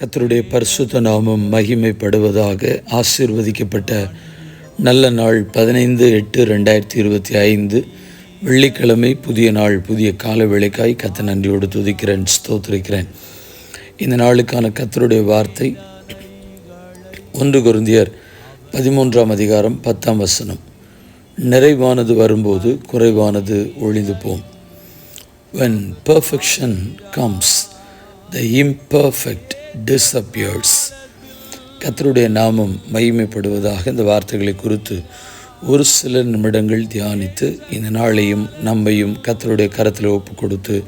கத்தருடைய பரிசுத்த நாமம் மகிமைப்படுவதாக ஆசீர்வதிக்கப்பட்ட நல்ல நாள் பதினைந்து எட்டு ரெண்டாயிரத்தி இருபத்தி ஐந்து. வெள்ளிக்கிழமை புதிய நாள் புதிய கால வேளைக்காய் கத்த நன்றியோடு துதிக்கிறேன் ஸ்தோத்திருக்கிறேன். இந்த நாளுக்கான கத்தருடைய வார்த்தை ஒன்று குருந்தியர் பதிமூன்றாம் அதிகாரம் பத்தாம் வசனம். நிறைவானது வரும்போது குறைவானது ஒழிந்து போம். When perfection comes the imperfect disappears கர்த்தருடைய நாமம் மகிமைப்படுவதாக இந்த வார்த்தைகளை குறித்து ஒரு சில நிமிடங்கள் தியானித்து இந்த நாளையும் நம்மையும் கத்தருடைய கரத்தில் ஒப்பு கொடுத்து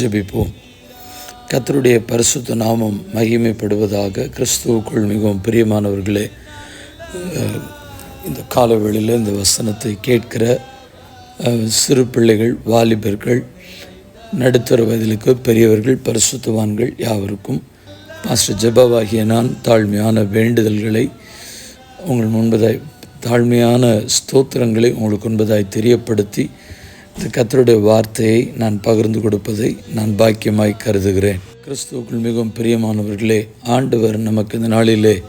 ஜெபிப்போம். கத்தருடைய பரிசுத்த நாமம் மகிமைப்படுவதாக கிறிஸ்துவுக்குள் மிகவும் பிரியமானவர்களே இந்த காலவெளியில் இந்த வசனத்தை கேட்கிற சிறு பிள்ளைகள் வாலிபர்கள் நடுத்தர வயதிலுக்கு பெரியவர்கள் பரிசுத்தவான்கள் யாவருக்கும் பாஸ்டர் ஜபாவாகிய நான் தாழ்மையான வேண்டுதல்களை உங்கள் முன்பதாய் தாழ்மையான ஸ்தோத்திரங்களை உங்களுக்கு முன்பதாய் தெரியப்படுத்தி இந்த கத்தருடைய வார்த்தையை நான் பகிர்ந்து கொடுப்பதை நான் பாக்கியமாய் கருதுகிறேன். கிறிஸ்துவுக்குள் மிகவும் பிரியமானவர்களே ஆண்டவர் நமக்கு இந்த நாளிலே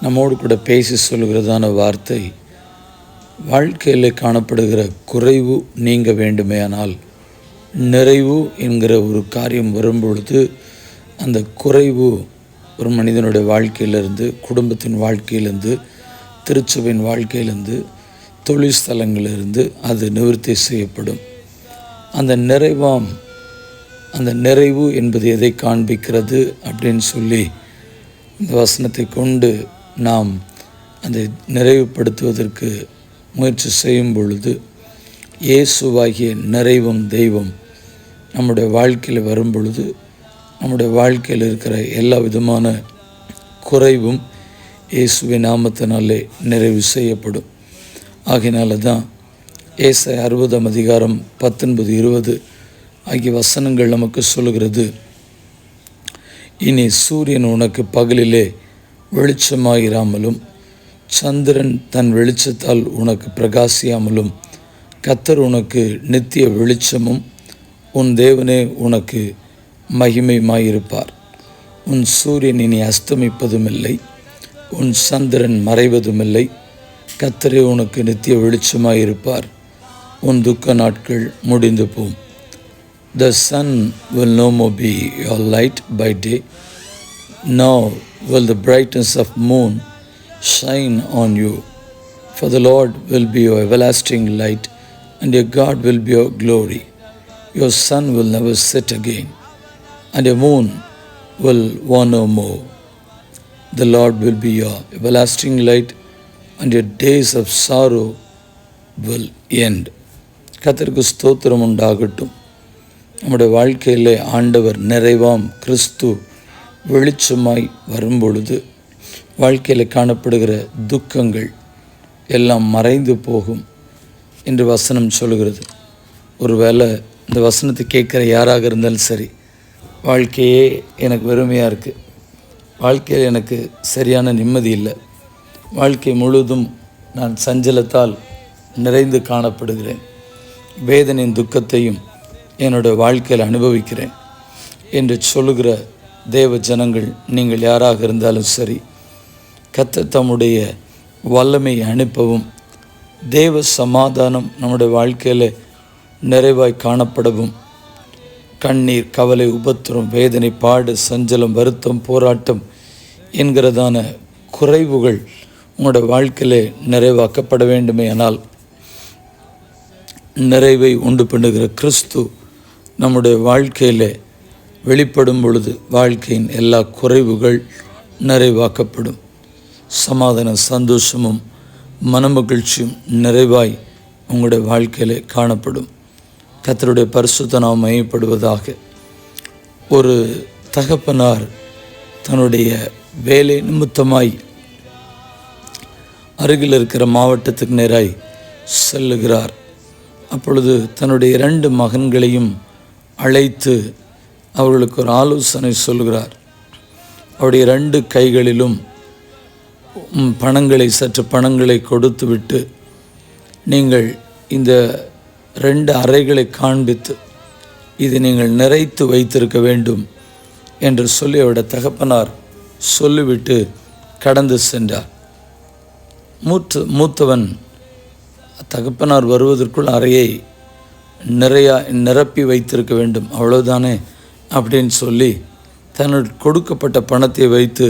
நம்மோடு கூட பேசி சொல்கிறதான வார்த்தை வாழ்க்கையில் காணப்படுகிற குறைவு நீங்க வேண்டுமேயானால் நிறைவு என்கிற ஒரு காரியம் வரும்பொழுது அந்த குறைவு ஒரு மனிதனுடைய வாழ்க்கையிலேருந்து குடும்பத்தின் வாழ்க்கையிலேருந்து திருச்சபையின் வாழ்க்கையிலேருந்து தொழிற்ஸ்தலங்களிலிருந்து அது நிவர்த்தி செய்யப்படும். அந்த நிறைவாம் அந்த நிறைவு என்பது எதை காண்பிக்கிறது அப்படின்னு சொல்லி இந்த வசனத்தை கொண்டு நாம் அதை நிறைவுபடுத்துவதற்கு முயற்சி செய்யும் பொழுது இயேசுவாகிய நிறைவும் தெய்வம் நம்முடைய வாழ்க்கையில் வரும் பொழுது நம்முடைய வாழ்க்கையில் இருக்கிற எல்லா விதமான குறைவும் இயேசுவின் நாமத்தினாலே நிறைவு செய்யப்படும். ஆகினால தான் ஏசை அறுபதாம் அதிகாரம் பத்தொன்பது இருபது ஆகிய வசனங்கள் நமக்கு சொல்லுகிறது. இனி சூரியன் உனக்கு பகலிலே வெளிச்சமாயிராமலும் சந்திரன் தன் வெளிச்சத்தால் உனக்கு பிரகாசியாமலும் கத்தர் உனக்கு நித்திய வெளிச்சமும் உன் தேவனே உனக்கு மகிமையுமாயிருப்பார் உன் சூரியன் இனி அஸ்தமிப்பதுமில்லை உன் சந்திரன் மறைவதுமில்லை இல்லை உனக்கு நித்திய வெளிச்சமாயிருப்பார் உன் துக்க நாட்கள் முடிந்து போம் the sun will no more be your light by day nor will the brightness of moon shine on you for the lord will be your everlasting light, and your God will be your glory. Your sun will never set again. And your moon will want no more. The Lord will be your everlasting light, and your days of sorrow will end. கத்திற்கு ஸ்தோத்திரம் உண்டாகட்டும் நம்முடைய வாழ்க்கையிலே ஆண்டவர் நிறைவாம் கிறிஸ்து வெளிச்சமாய் வரும்பொழுது வாழ்க்கையில் காணப்படுகிற துக்கங்கள் எல்லாம் மறைந்து போகும் என்று வசனம் சொல்கிறது ஒருவேளை இந்த வசனத்தை கேட்குற யாராக இருந்தாலும் சரி வாழ்க்கையே எனக்கு வெறுமையாக இருக்குது வாழ்க்கையில் எனக்கு சரியான நிம்மதி இல்லை. வாழ்க்கை முழுதும் நான் சஞ்சலத்தால் நிறைந்து காணப்படுகிறேன். வேதனையின் துக்கத்தையும் என்னோட வாழ்க்கையில் அனுபவிக்கிறேன் என்று சொல்லுகிற தேவ ஜனங்கள் நீங்கள் யாராக இருந்தாலும் சரி கத்த தம்முடைய வல்லமையை அனுப்பவும் தேவ சமாதானம் நம்முடைய வாழ்க்கையில் நிறைவாய் காணப்படவும் கண்ணீர் கவலை உபத்திரம் வேதனை பாடு சஞ்சலம் வருத்தம் போராட்டம் என்கிறதான குறைவுகள் உங்களோட வாழ்க்கையில் நிறைவாக்கப்பட வேண்டுமே ஆனால் நிறைவை உண்டு பண்ணுகிற கிறிஸ்து நம்முடைய வாழ்க்கையில் வெளிப்படும் பொழுது வாழ்க்கையின் எல்லா குறைவுகள் நிறைவாக்கப்படும். சமாதான சந்தோஷமும் மனமகிழ்ச்சியும் நிறைவாய் உங்களுடைய வாழ்க்கையில் காணப்படும். கத்தருடைய பரிசுத்த நாம் மையப்படுவதாக ஒரு தகப்பனார் தன்னுடைய வேலை நிமித்தமாய் அருகில் இருக்கிற மாவட்டத்துக்கு நேராய் செல்லுகிறார். அப்பொழுது தன்னுடைய இரண்டு மகன்களையும் அழைத்து அவர்களுக்கு ஒரு ஆலோசனை சொல்கிறார் அவருடைய ரெண்டு கைகளிலும் பணங்களை சற்று பணங்களை கொடுத்துவிட்டு நீங்கள் இந்த ரெண்டு அறைகளை காண்பித்து இதை நீங்கள் நிறைத்து வைத்திருக்க வேண்டும் என்று சொல்லி அவருடைய தகப்பனார் சொல்லிவிட்டு கடந்து சென்றார். மூத்த மூத்தவன் தகப்பனார் வருவதற்குள் அறையை நிறையா நிரப்பி வைத்திருக்க வேண்டும். அவ்வளவுதானே அப்படின்னு சொல்லி தன்னுடைய கொடுக்கப்பட்ட பணத்தை வைத்து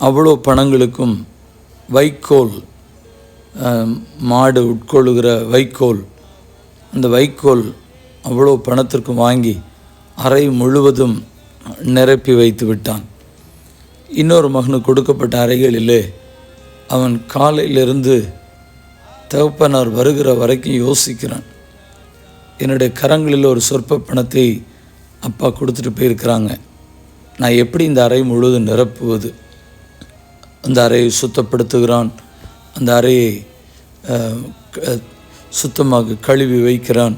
அவ்வளோ பணங்களுக்கும் வைக்கோல் மாடு உட்கொள்ளுகிற வைக்கோல் அந்த வைக்கோல் அவ்வளோ பணத்திற்கும் வாங்கி அறை முழுவதும் நிரப்பி வைத்து விட்டான். இன்னொரு மகனுக்கு கொடுக்கப்பட்ட அறைகளிலே அவன் காலையிலிருந்து தகப்பனார் வருகிற வரைக்கும் யோசிக்கிறான். என்னுடைய கரங்களில் ஒரு சொற்ப பணத்தை அப்பா கொடுத்துட்டு போயிருக்கிறாங்க. நான் எப்படி இந்த அறை முழுவதும் நிரப்புவது? அந்த அறையை சுத்தப்படுத்துகிறான். அந்த அறையை க- சுத்தமாக கழுவி வைக்கிறான்.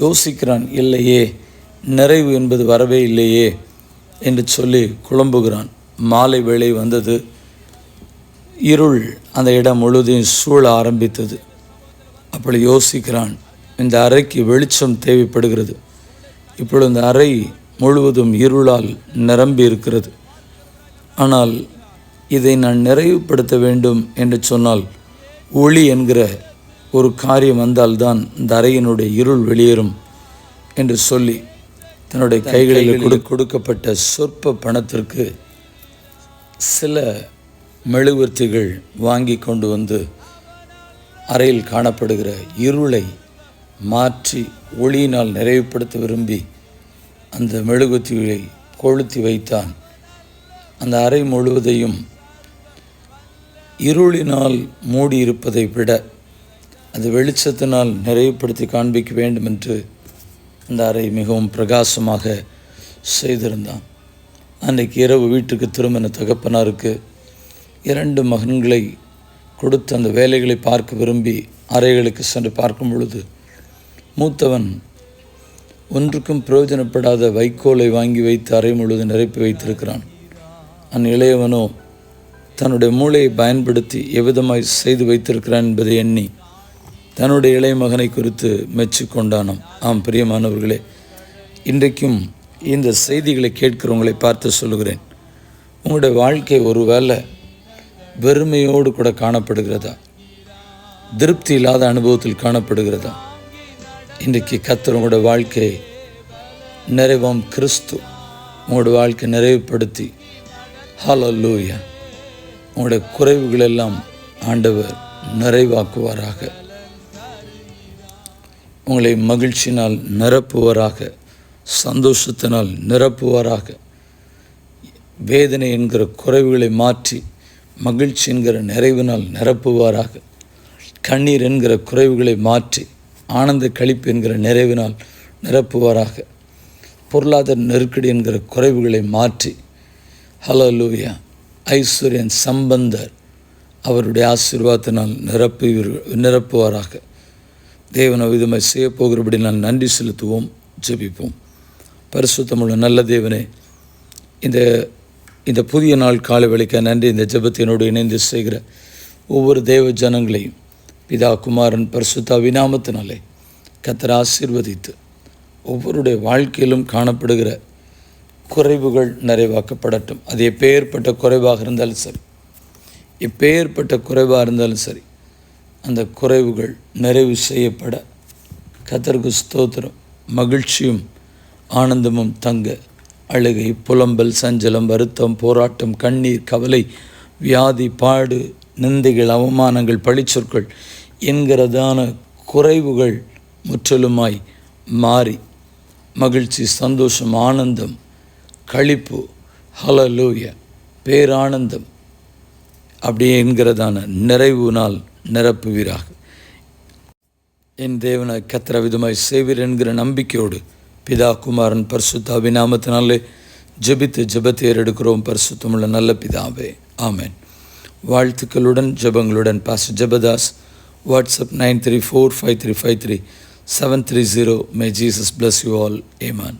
யோசிக்கிறான் இல்லையே நிறைவு என்பது வரவே இல்லையே என்று சொல்லி குழம்புகிறான். மாலை வேளை வந்தது. இருள் அந்த இடம் முழுவதையும் சூழ ஆரம்பித்தது. அப்படி யோசிக்கிறான் இந்த அறைக்கு வெளிச்சம் தேவைப்படுகிறது. இப்பொழுது இந்த அறை முழுவதும் இருளால் நிரம்பி இருக்கிறது. ஆனால் இதை நான் நிறைவுபடுத்த வேண்டும் என்று சொன்னால் ஒளி என்கிற ஒரு காரியம் வந்தால்தான் இந்த அறையினுடைய இருள் வெளியேறும் என்று சொல்லி தன்னுடைய கைகளில் கொடு கொடுக்கப்பட்ட சொற்ப பணத்திற்கு சில மெழுகுவர்த்திகள் வாங்கி கொண்டு வந்து அறையில் காணப்படுகிற இருளை மாற்றி ஒளியினால் நிறைவுபடுத்த விரும்பி அந்த மெழுகுவர்த்திகளை கொளுத்தி வைத்தான். அந்த அறை முழுவதையும் இருளினால் மூடியிருப்பதை விட அது வெளிச்சத்தினால் நிறைவுபடுத்தி காண்பிக்க வேண்டும் என்று அந்த அறை மிகவும் பிரகாசமாக செய்திருந்தான். அன்றைக்கு இரவு வீட்டுக்கு திரும்பின தகப்பனாருக்கு இரண்டு மகன்களை கொடுத்து அந்த வேலைகளை பார்க்க விரும்பி அறைகளுக்கு சென்று பார்க்கும் பொழுது மூத்தவன் ஒன்றுக்கும் பிரயோஜனப்படாத வைக்கோலை வாங்கி வைத்து அறை முழுவதும் நிரப்பி வைத்திருக்கிறான். அந் இளையவனோ தன்னுடைய மூளையை பயன்படுத்தி எவ்விதமாய் செய்து வைத்திருக்கிறான் என்பதை எண்ணி தன்னுடைய இளைய மகனை குறித்து மெச்சிக்கொண்டானாம். ஆம் பிரியமானவர்களே இன்றைக்கும் இந்த செய்திகளை கேட்கிறவங்களை பார்த்து சொல்லுகிறேன். உங்களுடைய வாழ்க்கை ஒருவேளை வெறுமையோடு கூட காணப்படுகிறதா? திருப்தி இல்லாத அனுபவத்தில் காணப்படுகிறதா? இன்றைக்கு கத்தர் உங்களுடைய வாழ்க்கையை நிறைவாம் கிறிஸ்து உங்களோட வாழ்க்கை நிறைவுபடுத்தி லூயா உங்களுடைய குறைவுகளெல்லாம் ஆண்டவர் நிறைவாக்குவாராக. உங்களை மகிழ்ச்சியினால் நிரப்புவாராக சந்தோஷத்தினால் நிரப்புவாராக. வேதனை என்கிற குறைவுகளை மாற்றி மகிழ்ச்சி என்கிற நிறைவினால் நிரப்புவாராக. கண்ணீர் என்கிற குறைவுகளை மாற்றி ஆனந்த களிப்பு என்கிற நிறைவினால் நிரப்புவாராக. பொருளாதார நெருக்கடி என்கிற குறைவுகளை மாற்றி ஹலலூயா ஐஸ்வர்யன் சம்பந்தர் அவருடைய ஆசீர்வாதத்தினால் நிரப்பு நிரப்புவாராக. தேவனை விதமாக செய்ய போகிறபடி நான் நன்றி செலுத்துவோம் ஜெபிப்போம். பரிசுத்தமுள்ள நல்ல தேவனே இந்த இந்த புதிய நாள் காலை வழிக்க நன்றி இந்த ஜபத்தினோடு இணைந்து செய்கிற ஒவ்வொரு தேவ ஜனங்களையும் பிதா குமாரன் பரிசுத்தா விநாமத்தினாலே கத்தர் ஆசீர்வதித்து ஒவ்வொருடைய வாழ்க்கையிலும் காணப்படுகிற குறைவுகள் நிறைவாக்கப்படட்டும். அது எப்பேற்பட்ட குறைவாக இருந்தாலும் சரி எப்பேற்பட்ட குறைவாக இருந்தாலும் சரி அந்த குறைவுகள் நிறைவு செய்யப்பட கத்தருக்கு ஸ்தோத்திரம். மகிழ்ச்சியும் ஆனந்தமும் தங்க. அழுகை புலம்பல் சஞ்சலம் வருத்தம் போராட்டம் கண்ணீர் கவலை வியாதி பாடு நிந்தைகள் அவமானங்கள் பழிச்சொற்கள் என்கிறதான குறைவுகள் முற்றிலுமாய் மாறி. மகிழ்ச்சி சந்தோஷம் ஆனந்தம் களிப்பு ஹலலூய பேரானந்தம் அப்படியே என்கிறதான நிறைவு நாள் நிரப்புவீராக. என் தேவனை கத்திர விதமாய் செய்வீர் என்கிற நம்பிக்கையோடு பிதா குமாரன் பரிசுத்த அபிநாமத்தினாலே ஜெபித்து ஜெபத்தை எடுக்கிறோம் பரிசுத்தமுள்ள நல்ல பிதாவே. ஆமேன். வாழ்த்துக்களுடன் ஜெபங்களுடன் pass Jebadas. WhatsApp nine three four five three five three seven three zero may Jesus bless you all amen